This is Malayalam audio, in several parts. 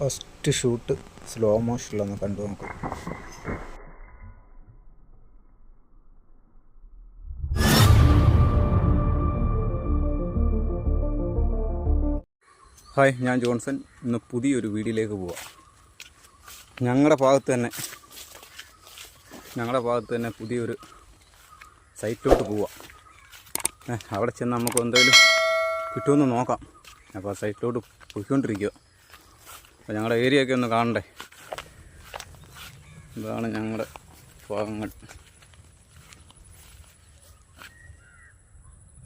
ഫസ്റ്റ് ഷൂട്ട് സ്ലോ മോഷനിലൊന്ന് കണ്ടു നോക്കാം. ഹായ് ഞാൻ ജോൺസൺ. ഇന്ന് പുതിയൊരു വീഡിയോയിലേക്ക് പോവാം. ഞങ്ങളുടെ ഭാഗത്ത് തന്നെ ഞങ്ങളുടെ ഭാഗത്ത് തന്നെ പുതിയൊരു സൈറ്റിലോട്ട് പോവാം. അവിടെ ചെന്ന് നമുക്ക് എന്തെങ്കിലും കിട്ടുമെന്ന് നോക്കാം. അപ്പോൾ ആ സൈറ്റിലോട്ട് പോയിക്കൊണ്ടിരിക്കുക അപ്പോൾ ഞങ്ങളുടെ ഏരിയ ഒക്കെ ഒന്ന് കാണണ്ടേ? ഇതാണ് ഞങ്ങളുടെ ഭാഗങ്ങൾ.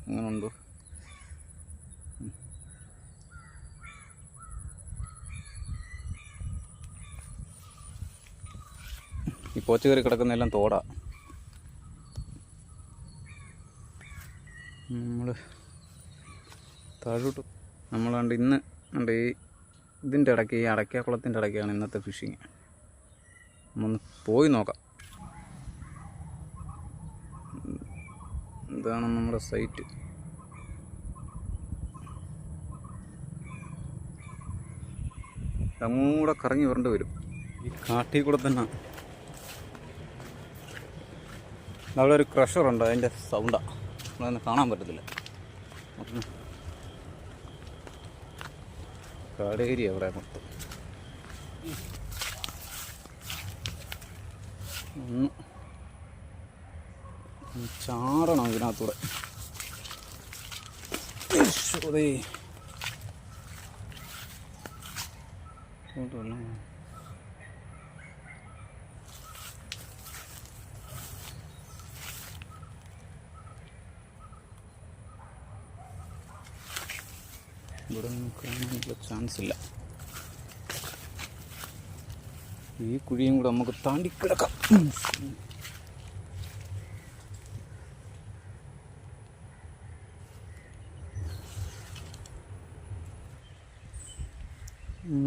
അങ്ങനുണ്ടോ ഈ പോച്ച കയറി കിടക്കുന്നതെല്ലാം തോടാ. നമ്മൾ താഴോട്ട് നമ്മളാണ്ട് ഇന്ന് ഈ ഇതിന്റെ ഇടയ്ക്ക് ഈ അടയ്ക്കാക്കുളത്തിന്റെ ഇടയ്ക്കാണ് ഇന്നത്തെ ഫിഷിങ് ഒന്ന് പോയി നോക്കാം. ഇതാണ് നമ്മുടെ സൈറ്റ് അങ്ങൂടെ കറങ്ങി വരേണ്ടി വരും. ഈ കാട്ടിൽ കൂടെ തന്നെ. അവിടെ ഒരു ക്രഷറുണ്ട് അതിന്റെ സൗണ്ടാണ് നമ്മളതൊന്നും കാണാൻ പറ്റത്തില്ല. കാടേരി അവിടെ മൊത്തം. ഒന്ന്. ചാടണം ഇതിനകത്തൂടെ. ഈശോദേ. ഇങ്ങോട്ട് ഇവിടെ നോക്കാനുള്ള ചാൻസ് ഇല്ല. ഈ കുഴിയും കൂടെ നമുക്ക് താണ്ടി കിടക്കാം.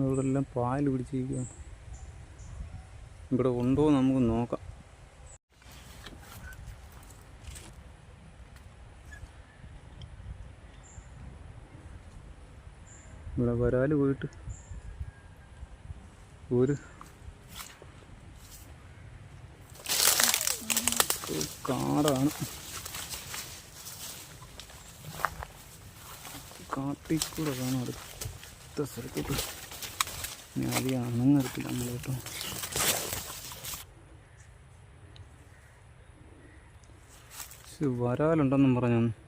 ഇവിടെ എല്ലാം പാൽ പിടിച്ചിരിക്കുക ഇവിടെ ഉണ്ടോ നമുക്ക് നോക്കാം. ഇവിടെ വരാൽ പോയിട്ട്. ഒരു. കാടാണ്. കാട്ടിൽ കൂടെ കാണാം അടുത്ത സ്ഥലത്തോട്ട്. ഞാൻ അധികം അണങ്ങെടുത്തില്ല നമ്മൾ വരാലുണ്ടെന്നും പറഞ്ഞു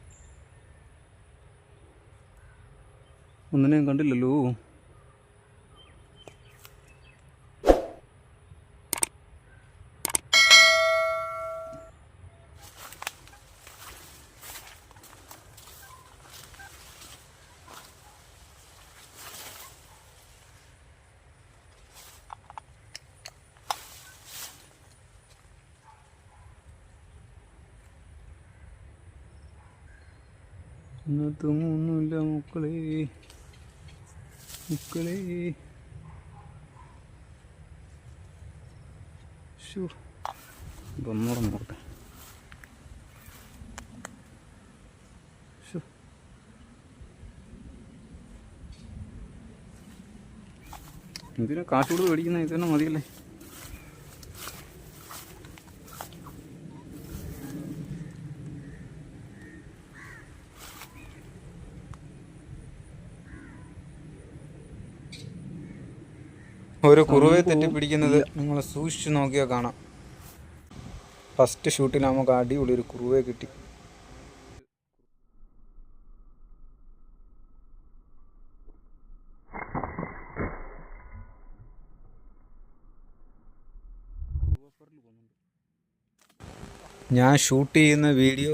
ഒന്നിനെയും കണ്ടില്ലല്ലോ. ഇന്നത്തെ ഒന്നുമില്ല മക്കളെ. മക്കളെ. ഷൂ ഒന്നുകൂടെ നോക്കട്ടെ. ശ്ശോ. എന്തിനാ കാശ് കൊടുത്ത് മേടിക്കുന്ന? ഇത് തന്നെ മതിയല്ലേ? ഒരു കുറുവെ തെറ്റിപ്പിടിക്കുന്നത് നിങ്ങൾ സൂക്ഷിച്ചു നോക്കിയാൽ കാണാം. ഫസ്റ്റ് ഷൂട്ടിൽ നമുക്ക് അടിപൊളി ഒരു കുറുവെ കിട്ടി. ഞാൻ ഷൂട്ട് ചെയ്യുന്ന വീഡിയോ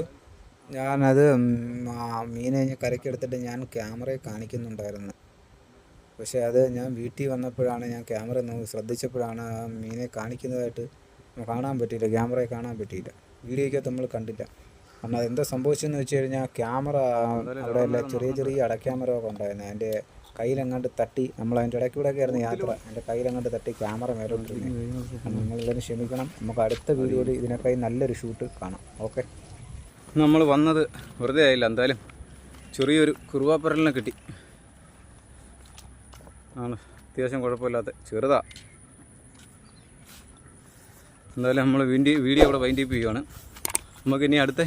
ഞാനത് മീനെ കരയ്ക്കെടുത്തിട്ട് ഞാൻ ക്യാമറയിൽ കാണിക്കുന്നുണ്ടായിരുന്നു. പക്ഷേ അത് ഞാൻ വീട്ടിൽ വന്നപ്പോഴാണ് ഞാൻ ക്യാമറ ശ്രദ്ധിച്ചപ്പോഴാണ് ആ മീനെ കാണിക്കുന്നതായിട്ട് കാണാൻ പറ്റിയില്ല ക്യാമറയെ കാണാൻ പറ്റിയില്ല. വീഡിയോയ്ക്കകത്ത് നമ്മൾ കണ്ടില്ല. കാരണം അതെന്താ സംഭവിച്ചതെന്ന് വെച്ച് കഴിഞ്ഞാൽ ക്യാമറ അവിടെ എല്ലാം ചെറിയ ചെറിയ അടക്യാമറ ഒക്കെ ഉണ്ടായിരുന്നു. അതിന്റെ കയ്യിലെങ്ങാണ്ട് തട്ടി നമ്മൾ അതിന്റെ ഇടയ്ക്കൂടെ ഒക്കെ ആയിരുന്നു യാത്ര. എന്റെ കയ്യിലെങ്ങാണ്ട് തട്ടി ക്യാമറ മേലോട്ടിരുന്നു. നിങ്ങളിതിന് ക്ഷമിക്കണം. നമുക്ക് അടുത്ത വീഡിയോയിൽ ഇതിനേക്കായി നല്ലൊരു ഷൂട്ട് കാണാം. ഓക്കെ. നമ്മൾ വന്നത് വെറുതെ ആയില്ല. എന്തായാലും ചെറിയൊരു കുറുവാപ്പറലിനെ കിട്ടി. ആണ്. അത്യാവശ്യം കുഴപ്പമില്ലാത്ത ചെറുതാ. എന്തായാലും നമ്മൾ വീഡിയോ വീഡിയോ ഇവിടെ വൈൻഡപ്പ് ചെയ്യുകയാണ് നമുക്ക് ഇനി അടുത്ത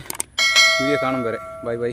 വീഡിയോ കാണും വരെ. Bye bye.